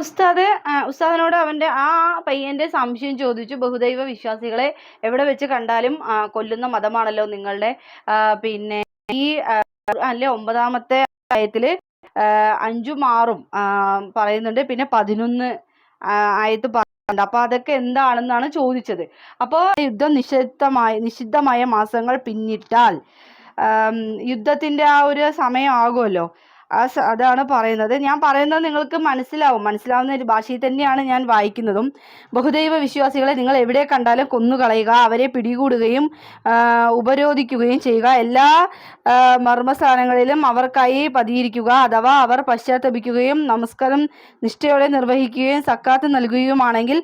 ഉസ്താദ് ഉസ്താദിനോട് അവന്റെ ആ പയ്യന്റെ സംശയം ചോദിച്ചു. ബഹുദൈവ വിശ്വാസികളെ എവിടെ വെച്ച് കണ്ടാലും കൊല്ലുന്ന മതമാണല്ലോ നിങ്ങളുടെ. പിന്നെ ഈ അല്ലെ ഒമ്പതാമത്തെ ആയത്തിൽ അഞ്ചും ആറും പറയുന്നുണ്ട്. പിന്നെ പതിനൊന്ന് ആയത്ത് പറയുന്നുണ്ട്. അപ്പൊ അതൊക്കെ എന്താണെന്നാണ് ചോദിച്ചത്. അപ്പോൾ യുദ്ധം നിഷിദ്ധമായ നിഷിദ്ധമായ മാസങ്ങൾ പിന്നിട്ടാൽ യുദ്ധത്തിന്റെ ആ ഒരു സമയം ആകുമല്ലോ. ആ സ- അതാണ് പറയുന്നത്. ഞാൻ പറയുന്നത് നിങ്ങൾക്ക് മനസ്സിലാവും. മനസ്സിലാവുന്ന ഒരു ഭാഷയിൽ തന്നെയാണ് ഞാൻ വായിക്കുന്നതും. ബഹുദൈവ വിശ്വാസികളെ നിങ്ങൾ എവിടെ കണ്ടാലും കൊന്നുകളയുക അവരെ പിടികൂടുകയും ഉപരോധിക്കുകയും ചെയ്യുക. എല്ലാ മർമ്മസ്ഥാനങ്ങളിലും അവർക്കായി പതിയിരിക്കുക അഥവാ അവർ പശ്ചാത്തപിക്കുകയും നമസ്കാരം നിഷ്ഠയോടെ നിർവഹിക്കുകയും സക്കാത്ത് നൽകുകയുമാണെങ്കിൽ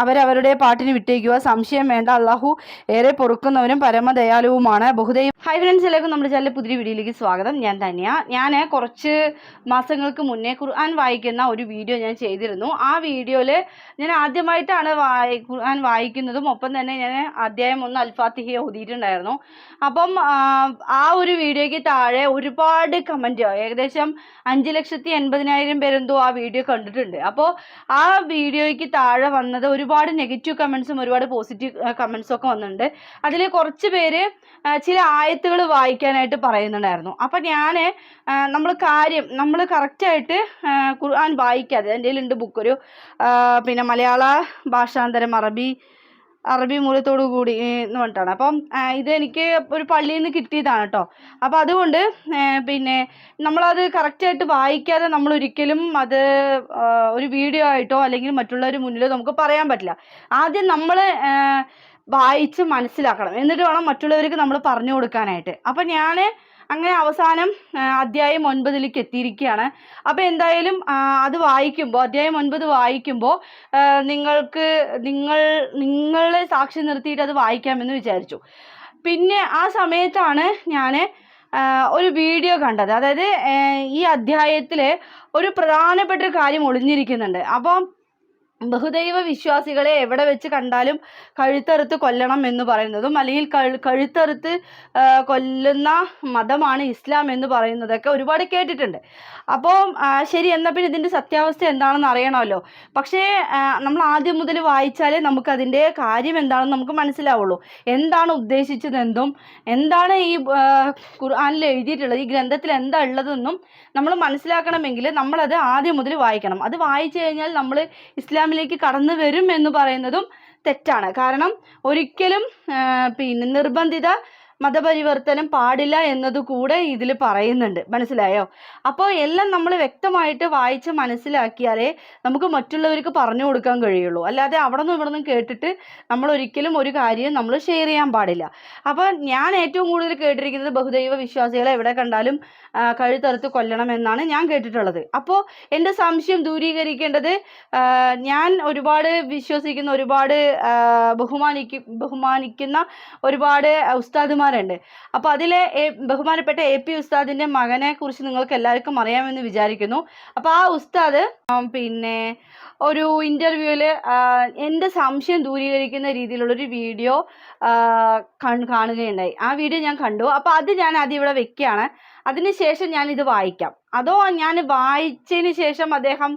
അവരവരുടെ പാട്ടിന് വിട്ടേക്കുക. സംശയം വേണ്ട അള്ളാഹു ഏറെ പൊറുക്കുന്നവനും പരമദയാലുവുമാണ്. ബഹുദൈവ ഹൈ ഫ്രണ്ട്സ് എല്ലാവർക്കും നമ്മുടെ ചാനലിലെ പുതിയ വീഡിയോയിലേക്ക് സ്വാഗതം. ഞാൻ തന്നെയാ ഞാൻ കുറച്ച് മാസങ്ങൾക്ക് മുന്നേ ഖുർആൻ വായിക്കുന്ന ഒരു വീഡിയോ ഞാൻ ചെയ്തിരുന്നു. ആ വീഡിയോയിൽ ഞാൻ ആദ്യമായിട്ടാണ് വായി ഖുർആൻ വായിക്കുന്നതും ഒപ്പം തന്നെ ഞാൻ അധ്യായം ഒന്ന് അൽഫാത്തിഹ ഓതിയിട്ടുണ്ടായിരുന്നു. അപ്പം ആ, ഒരു വീഡിയോയ്ക്ക് താഴെ ഒരുപാട് കമന്റ് ഏകദേശം അഞ്ച് ലക്ഷത്തി എൺപതിനായിരം പേരെന്തോ ആ വീഡിയോ കണ്ടിട്ടുണ്ട്. അപ്പോൾ ആ വീഡിയോയ്ക്ക് താഴെ വന്നത് ഒരുപാട് നെഗറ്റീവ് കമൻസും ഒരുപാട് പോസിറ്റീവ് കമൻസും ഒക്കെ വന്നിട്ടുണ്ട്. അതിൽ കുറച്ച് പേര് ചില ആയത്തുകൾ വായിക്കാനായിട്ട് പറയുന്നുണ്ടായിരുന്നു. അപ്പം ഞാൻ നമ്മൾ കാര്യം നമ്മൾ കറക്റ്റായിട്ട് ഖുർആൻ വായിക്കാതെ എന്റെ കയ്യിലുണ്ട് ബുക്ക് ഒരു പിന്നെ മലയാള ഭാഷാന്തരം അറബി അറബി മൂലത്തോടു കൂടി എന്ന് പറഞ്ഞിട്ടാണ്. അപ്പം ഇത് എനിക്ക് ഒരു പള്ളിയിൽ നിന്ന് കിട്ടിയതാണ് കേട്ടോ. അപ്പം അതുകൊണ്ട് പിന്നെ നമ്മളത് കറക്റ്റായിട്ട് വായിക്കാതെ നമ്മൾ ഒരിക്കലും അത് ഒരു വീഡിയോ ആയിട്ടോ അല്ലെങ്കിൽ മറ്റുള്ളവർ മുന്നിലോ നമുക്ക് പറയാൻ പറ്റില്ല. ആദ്യം നമ്മൾ വായിച്ച് മനസ്സിലാക്കണം. എന്നിട്ട് വേണം മറ്റുള്ളവർക്ക് നമ്മൾ പറഞ്ഞു കൊടുക്കാനായിട്ട്. അപ്പം ഞാൻ അങ്ങനെ അവസാനം അധ്യായം ഒൻപതിലേക്ക് എത്തിയിരിക്കുകയാണ്. അപ്പോൾ എന്തായാലും അത് വായിക്കുമ്പോൾ അധ്യായം ഒൻപത് വായിക്കുമ്പോൾ നിങ്ങൾക്ക് നിങ്ങൾ നിങ്ങളെ സാക്ഷി നിർത്തിയിട്ട് അത് വായിക്കാമെന്ന് വിചാരിച്ചു. പിന്നെ ആ സമയത്താണ് ഞാൻ ഒരു വീഡിയോ കണ്ടത്. അതായത് ഈ അധ്യായത്തിൽ ഒരു പ്രധാനപ്പെട്ട കാര്യം ഒളിഞ്ഞിരിക്കുന്നുണ്ട്. അപ്പം ബഹുദൈവ വിശ്വാസികളെ എവിടെ വെച്ച് കണ്ടാലും കഴുത്തറുത്ത് കൊല്ലണം എന്ന് പറയുന്നതും അല്ലെങ്കിൽ കഴു കഴുത്തറുത്ത് കൊല്ലുന്ന മതമാണ് ഇസ്ലാം എന്ന് പറയുന്നതൊക്കെ ഒരുപാട് കേട്ടിട്ടുണ്ട്. അപ്പോൾ ശരി എന്നാൽ പിന്നെ ഇതിന്റെ സത്യാവസ്ഥ എന്താണെന്ന് അറിയണമല്ലോ. പക്ഷേ നമ്മൾ ആദ്യം മുതൽ വായിച്ചാലേ നമുക്ക് നമുക്കതിന്റെ കാര്യം എന്താണെന്ന് നമുക്ക് മനസ്സിലാവുള്ളൂ. എന്താണ് ഉദ്ദേശിച്ചതെന്തും എന്താണ് ഈ ഖുർആാനിൽ എഴുതിയിട്ടുള്ളത് ഈ ഗ്രന്ഥത്തിൽ എന്താ ഉള്ളതെന്നും നമ്മൾ മനസ്സിലാക്കണമെങ്കിൽ നമ്മളത് ആദ്യം മുതൽ വായിക്കണം. അത് വായിച്ചു കഴിഞ്ഞാൽ നമ്മൾ ഇസ്ലാമിലേക്ക് കടന്നു വരും എന്ന് പറയുന്നതും തെറ്റാണ്. കാരണം ഒരിക്കലും പിന്നെ നിർബന്ധിത മതപരിവർത്തനം പാടില്ല എന്നത് കൂടെ ഇതിൽ പറയുന്നുണ്ട്. മനസ്സിലായോ? അപ്പോൾ എല്ലാം നമ്മൾ വ്യക്തമായിട്ട് വായിച്ച് മനസ്സിലാക്കിയാലേ നമുക്ക് മറ്റുള്ളവർക്ക് പറഞ്ഞു കൊടുക്കാൻ കഴിയുള്ളൂ. അല്ലാതെ അവിടെ നിന്നും ഇവിടെ നിന്നും കേട്ടിട്ട് നമ്മൾ ഒരിക്കലും ഒരു കാര്യം നമ്മൾ ഷെയർ ചെയ്യാൻ പാടില്ല. അപ്പോൾ ഞാൻ ഏറ്റവും കൂടുതൽ കേട്ടിരിക്കുന്നത് ബഹുദൈവ വിശ്വാസികളെ എവിടെ കണ്ടാലും കഴുത്തറുത്ത് കൊല്ലണം എന്നാണ് ഞാൻ കേട്ടിട്ടുള്ളത്. അപ്പോൾ എന്റെ സംശയം ദൂരീകരിക്കേണ്ടത് ഞാൻ ഒരുപാട് വിശ്വസിക്കുന്ന ഒരുപാട് ബഹുമാനിക്കും ബഹുമാനിക്കു ബഹുമാനിക്കുന്ന ഒരുപാട് ഉസ്താദുമാരുണ്ട് അപ്പോൾ അതിലെ ബഹുമാനപ്പെട്ട എ പി ഉസ്താദിന്റെ മകനെ കുറിച്ച് നിങ്ങൾക്ക് എല്ലാവർക്കും അറിയാമെന്ന് വിചാരിക്കുന്നു. അപ്പോൾ ആ ഉസ്താദ് പിന്നെ ഒരു ഇന്റർവ്യൂവിൽ എന്റെ സംശയം ദൂരീകരിക്കുന്ന രീതിയിലുള്ളൊരു വീഡിയോ കാണുകയുണ്ടായി. ആ വീഡിയോ ഞാൻ കണ്ടു. അപ്പോൾ അത് ഞാൻ ആദ്യം ഇവിടെ വെക്കുകയാണ്. അതിനുശേഷം ഞാൻ ഇത് വായിക്കാം. അതോ ഞാൻ വായിച്ചതിന് ശേഷം അദ്ദേഹം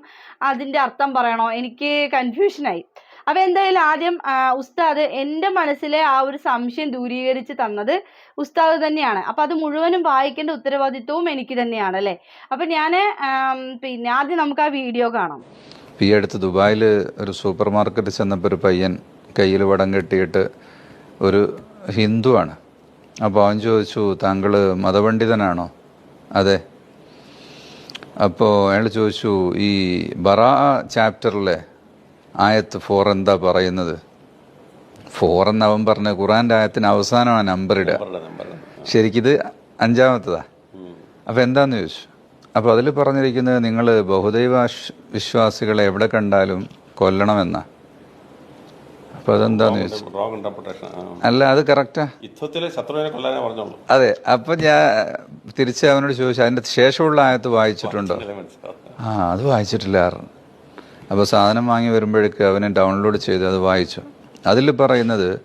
അതിന്റെ അർത്ഥം പറയണോ? എനിക്ക് കൺഫ്യൂഷനായി അപ്പോൾ എന്തായാലും ആദ്യം ഉസ്താദ് എന്റെ മനസ്സിലെ ആ ഒരു സംശയം ദൂരീകരിച്ച് തന്നത് ഉസ്താദ് തന്നെയാണ്. അപ്പോൾ അത് മുഴുവനും വായിക്കേണ്ട ഉത്തരവാദിത്വവും എനിക്ക് തന്നെയാണ് അല്ലേ? അപ്പോൾ ഞാൻ പിന്നെ ആദ്യം നമുക്ക് ആ വീഡിയോ കാണാം. ഈ അടുത്ത് ദുബായിൽ ഒരു സൂപ്പർ മാർക്കറ്റിൽ ചെന്നപ്പോൾ ഒരു പയ്യൻ കയ്യിൽ വടം കെട്ടിയിട്ട് ഒരു ഹിന്ദുവാണ്. അപ്പോൾ അവൻ ചോദിച്ചു താങ്കൾ മതപണ്ഡിതനാണോ? അതെ. അപ്പോൾ അയാൾ ചോദിച്ചു ഈ ബറാ ചാപ്റ്ററിലെ ആയത്ത് ഫോർ എന്താ പറയുന്നത്? ഫോർ എന്ന് അവൻ പറഞ്ഞ ഖുറാന്റെ ആയത്തിന് അവസാനമാണ് നമ്പർ ഇടുക. ശരിക്കിത് അഞ്ചാമത്തതാ. അപ്പോൾ എന്താന്ന് ചോദിച്ചു? അപ്പോൾ അതിൽ പറഞ്ഞിരിക്കുന്നത് നിങ്ങൾ ബഹുദൈവ വിശ്വാസികളെ എവിടെ കണ്ടാലും കൊല്ലണമെന്നാ. അപ്പോൾ അതെന്താന്ന് ചോദിച്ചു? അല്ല അത് കറക്റ്റാ അതെ അപ്പം ഞാൻ തിരിച്ച് അവനോട് ചോദിച്ചു അതിന്റെ ശേഷമുള്ള ആയത്ത് വായിച്ചിട്ടുണ്ടോ? ആ അത് വായിച്ചിട്ടില്ല. ആയിരുന്നു അപ്പോൾ സാധനം വാങ്ങി വരുമ്പോഴേക്ക് അവനെ ഡൗൺലോഡ് ചെയ്ത് അത് വായിച്ചു. അതിൽ പറയുന്നത്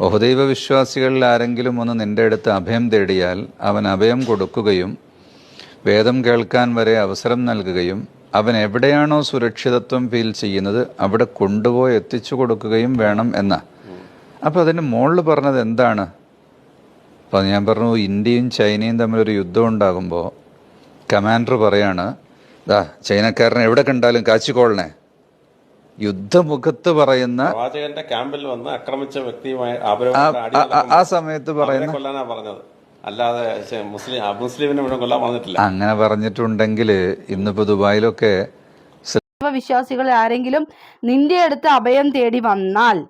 ബഹുദൈവ വിശ്വാസികളിൽ ആരെങ്കിലും ഒന്ന് നിന്റെ അടുത്ത് അഭയം തേടിയാൽ അവൻ അഭയം കൊടുക്കുകയും വേദം കേൾക്കാൻ വരെ അവസരം നൽകുകയും അവൻ എവിടെയാണോ സുരക്ഷിതത്വം ഫീൽ ചെയ്യുന്നത് അവിടെ കൊണ്ടുപോയി എത്തിച്ചു കൊടുക്കുകയും വേണം എന്ന. അപ്പോൾ അതിന് മുകളിൽ പറഞ്ഞത് എന്താണ്? അപ്പോൾ ഞാൻ പറഞ്ഞു ഇന്ത്യയും ചൈനയും തമ്മിലൊരു യുദ്ധം ഉണ്ടാകുമ്പോൾ കമാൻഡർ പറയാണ് ദാ ചൈനക്കാരനെ എവിടെ കണ്ടാലും കാച്ചിക്കോളണേ. യുദ്ധമുഖത്ത് പറയുന്ന പ്രവാചകന്റെ ക്യാമ്പിൽ വന്ന് ആക്രമിച്ച വ്യക്തിയുമായി ആ- സമയത്ത് പറയുന്ന കൊല്ലാനാ പറഞ്ഞത്. അല്ലാതെ മുസ്ലിം മുസ്ലിമിനെ മുഴുവൻ കൊല്ലാൻ പറഞ്ഞിട്ടില്ല. അങ്ങനെ പറഞ്ഞിട്ടുണ്ടെങ്കിൽ ഇന്നിപ്പോ ദുബായിലൊക്കെ വിശ്വാസികൾ ആരെങ്കിലും നിന്റെ അടുത്ത് അഭയം തേടി വന്നാൽ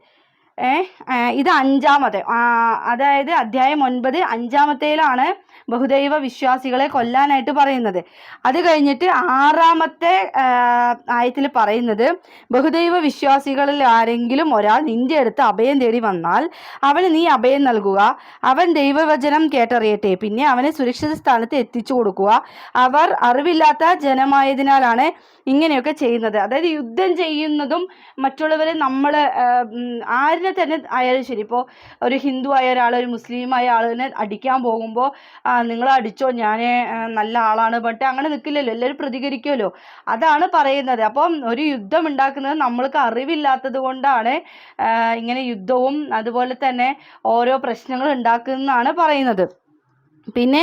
ഇത് അഞ്ചാമത്തെ ആ, അതായത് അധ്യായം ഒൻപത് അഞ്ചാമത്തേലാണ് ബഹുദൈവ വിശ്വാസികളെ കൊല്ലാനായിട്ട് പറയുന്നത്. അത് കഴിഞ്ഞിട്ട് ആറാമത്തെ ആയത്തിൽ പറയുന്നത് ബഹുദൈവ വിശ്വാസികളിൽ ആരെങ്കിലും ഒരാൾ നിന്റെ അടുത്ത് അഭയം തേടി വന്നാൽ അവന് നീ അഭയം നൽകുക. അവൻ ദൈവവചനം കേട്ടറിയട്ടെ. പിന്നെ അവനെ സുരക്ഷിത സ്ഥാനത്ത് എത്തിച്ചു കൊടുക്കുക. അവർ അറിവില്ലാത്ത ജനമായതിനാലാണ് ഇങ്ങനെയൊക്കെ ചെയ്യുന്നത്. അതായത് യുദ്ധം ചെയ്യുന്നതും മറ്റുള്ളവരെ നമ്മൾ ആരിനെ തന്നെ ആയാലും ശരി. ഇപ്പോൾ ഒരു ഹിന്ദു ആയ ഒരാൾ ഒരു മുസ്ലിം ആയ ആളിനെ അടിക്കാൻ പോകുമ്പോൾ നിങ്ങൾ അടിച്ചോ ഞാൻ നല്ല ആളാണ് പറഞ്ഞിട്ട് അങ്ങനെ നിൽക്കില്ലല്ലോ എല്ലാവരും പ്രതികരിക്കുമല്ലോ അതാണ് പറയുന്നത്. അപ്പം ഒരു യുദ്ധം ഉണ്ടാക്കുന്നത് നമ്മൾക്ക് അറിവില്ലാത്തത് കൊണ്ടാണ് ഇങ്ങനെ യുദ്ധവും അതുപോലെ തന്നെ ഓരോ പ്രശ്നങ്ങൾ ഉണ്ടാക്കുന്നതാണ് പറയുന്നത്. പിന്നെ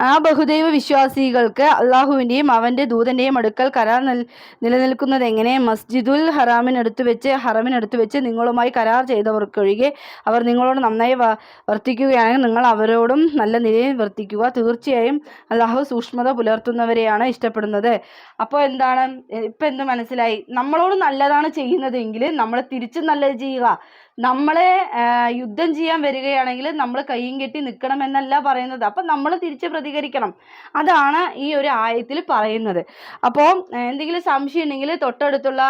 ആ ബഹുദൈവ വിശ്വാസികൾക്ക് അള്ളാഹുവിന്റെയും അവന്റെ ദൂതന്റെയും അടുക്കൽ കരാർ നിൽ നിലനിൽക്കുന്നത് എങ്ങനെ? മസ്ജിദുൽ ഹറാമിനടുത്ത് വെച്ച് ഹറമിനടുത്ത് വെച്ച് നിങ്ങളുമായി കരാർ ചെയ്തവർക്കൊഴികെ അവർ നിങ്ങളോട് നന്നായി വർത്തിക്കുകയാണെങ്കിൽ നിങ്ങൾ അവരോടും നല്ല നിലയിൽ വർത്തിക്കുക. തീർച്ചയായും അള്ളാഹു സൂക്ഷ്മത പുലർത്തുന്നവരെയാണ് ഇഷ്ടപ്പെടുന്നത്. അപ്പോൾ എന്താണ്? ഇപ്പം എന്ത് മനസ്സിലായി? നമ്മളോട് നല്ലതാണ് ചെയ്യുന്നതെങ്കിൽ നമ്മൾ തിരിച്ചും നല്ലത് ചെയ്യുക. നമ്മളെ യുദ്ധം ചെയ്യാൻ വരികയാണെങ്കിൽ നമ്മൾ കൈയും കെട്ടി നിൽക്കണം എന്നല്ല പറയുന്നത്. അപ്പം നമ്മൾ തിരിച്ച് പ്രതികരിക്കണം. അതാണ് ഈ ഒരു ആയത്തിൽ പറയുന്നത്. അപ്പോൾ എന്തെങ്കിലും സംശയം ഉണ്ടെങ്കിൽ തൊട്ടടുത്തുള്ള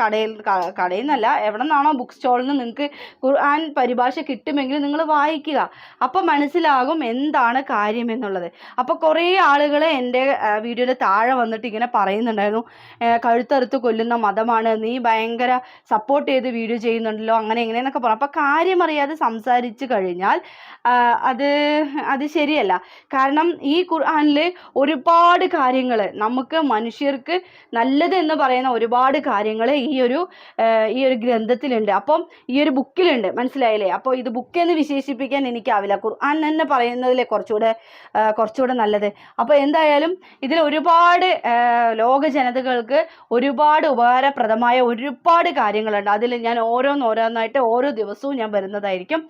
കടയിൽ കടയിൽ നിന്നല്ല എവിടെ നിന്നാണോ ബുക്ക് സ്റ്റോളിൽ നിന്ന് നിങ്ങൾക്ക് ഖുർആൻ പരിഭാഷ കിട്ടുമെങ്കിൽ നിങ്ങൾ വായിക്കുക. അപ്പോൾ മനസ്സിലാകും എന്താണ് കാര്യം എന്നുള്ളത്. അപ്പോൾ കുറേ ആളുകൾ എന്റെ വീഡിയോയുടെ താഴെ വന്നിട്ട് ഇങ്ങനെ പറയുന്നുണ്ടായിരുന്നു. കഴുത്തറുത്ത് കൊല്ലുന്ന മതമാണ്. നീ ഭയങ്കര സപ്പോർട്ട് ചെയ്ത് വീഡിയോ ചെയ്യുന്നുണ്ടല്ലോ. അങ്ങനെ എങ്ങനെയെന്നൊക്കെ പറഞ്ഞു അപ്പം കാര്യം അറിയാതെ സംസാരിച്ച് കഴിഞ്ഞാൽ അത് അത് ശരിയല്ല. കാരണം ഈ ഖുർആനിൽ ഒരുപാട് കാര്യങ്ങൾ നമുക്ക് മനുഷ്യർക്ക് നല്ലത് എന്ന് പറയുന്ന ഒരുപാട് കാര്യങ്ങൾ ഈ ഒരു ഈ ഒരു ഗ്രന്ഥത്തിലുണ്ട്. അപ്പം ഈ ഒരു ബുക്കിലുണ്ട്. മനസ്സിലായില്ലേ? അപ്പോൾ ഇത് ബുക്ക് എന്ന് വിശേഷിപ്പിക്കാൻ എനിക്കാവില്ല. ഖുർആൻ തന്നെ പറയുന്നതിലെ കുറച്ചുകൂടെ കുറച്ചുകൂടെ നല്ലത്. അപ്പോൾ എന്തായാലും ഇതിൽ ഒരുപാട് ലോക ജനതകൾക്ക് ഒരുപാട് ഉപകാരപ്രദമായ ഒരുപാട് കാര്യങ്ങളുണ്ട്. അതിൽ ഞാൻ ഓരോന്നോരോന്നായിട്ട് ഓരോ ദിവസവും ഞാൻ വരുന്നതായിരിക്കും.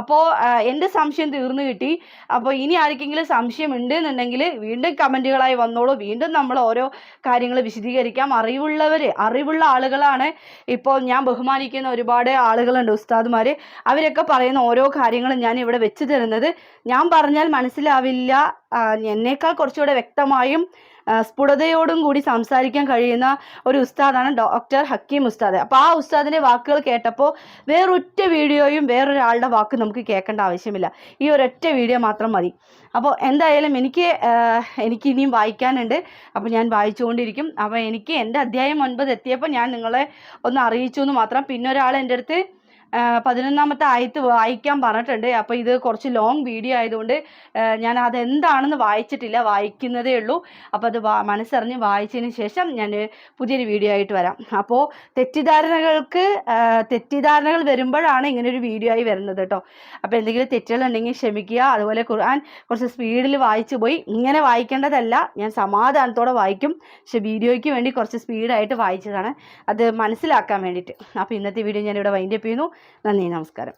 അപ്പോൾ എന്റെ സംശയം തീർന്നു കിട്ടി. അപ്പോൾ ഇനി ആർക്കെങ്കിലും സംശയം ഉണ്ട് എന്നുണ്ടെങ്കിൽ വീണ്ടും കമന്റുകളായി വന്നോളൂ. വീണ്ടും നമ്മൾ ഓരോ കാര്യങ്ങൾ വിശദീകരിക്കാം. അറിവുള്ളവർ അറിവുള്ള ആളുകളാണ് ഇപ്പോൾ ഞാൻ ബഹുമാനിക്കുന്ന ഒരുപാട് ആളുകളുണ്ട് ഉസ്താദുമാർ അവരൊക്കെ പറയുന്ന ഓരോ കാര്യങ്ങളും ഞാൻ ഇവിടെ വെച്ച് തരുന്നത്. ഞാൻ പറഞ്ഞാൽ മനസ്സിലാവില്ല. എന്നേക്കാൾ കുറച്ചുകൂടെ വ്യക്തമായും സ്ഫുടതയോടും കൂടി സംസാരിക്കാൻ കഴിയുന്ന ഒരു ഉസ്താദാണ് ഡോക്ടർ ഹക്കീം ഉസ്താദ്. അപ്പോൾ ആ ഉസ്താദിന്റെ വാക്കുകൾ കേട്ടപ്പോൾ വേറൊറ്റ വീഡിയോയും വേറൊരാളുടെ വാക്ക് നമുക്ക് കേൾക്കേണ്ട ആവശ്യമില്ല. ഈ ഒരൊറ്റ വീഡിയോ മാത്രം മതി. അപ്പോൾ എന്തായാലും എനിക്ക് എനിക്ക് ഇനിയും വായിക്കാനുണ്ട്. അപ്പോൾ ഞാൻ വായിച്ചുകൊണ്ടിരിക്കും. അപ്പോൾ എനിക്ക് എന്റെ അധ്യായം ഒൻപത് എത്തിയപ്പോൾ ഞാൻ നിങ്ങളെ ഒന്ന് അറിയിച്ചു എന്ന് മാത്രം. പിന്നെ ഒരാൾ എന്റെ അടുത്ത് പതിനൊന്നാമത്തെ ആയത്ത് വായിക്കാൻ പറഞ്ഞിട്ടുണ്ട്. അപ്പോൾ ഇത് കുറച്ച് ലോങ് വീഡിയോ ആയതുകൊണ്ട് ഞാൻ അതെന്താണെന്ന് വായിച്ചിട്ടില്ല വായിക്കുന്നതേ ഉള്ളൂ. അപ്പോൾ അത് മനസ്സറിഞ്ഞ് വായിച്ചതിന് ശേഷം ഞാൻ പുതിയൊരു വീഡിയോ ആയിട്ട് വരാം. അപ്പോൾ തെറ്റിദ്ധാരണകൾക്ക് തെറ്റിദ്ധാരണകൾ വരുമ്പോഴാണ് ഇങ്ങനെ ഒരു വീഡിയോ ആയി വരുന്നത് കേട്ടോ. അപ്പോൾ എന്തെങ്കിലും തെറ്റുകൾ ഉണ്ടെങ്കിൽ ക്ഷമിക്കുക. അതുപോലെ ഖുർആൻ കുറച്ച് സ്പീഡിൽ വായിച്ചു പോയി. ഇങ്ങനെ വായിക്കേണ്ടതല്ല. ഞാൻ സമാധാനത്തോടെ വായിക്കും. പക്ഷെ വീഡിയോയ്ക്ക് വേണ്ടി കുറച്ച് സ്പീഡായിട്ട് വായിച്ചതാണ്. അത് മനസ്സിലാക്കാൻ വേണ്ടിയിട്ട്. അപ്പോൾ ഇന്നത്തെ വീഡിയോ ഞാനിവിടെ വൈൻഡപ്പ് ചെയ്യുന്നു. നന്ദി നമസ്കാരം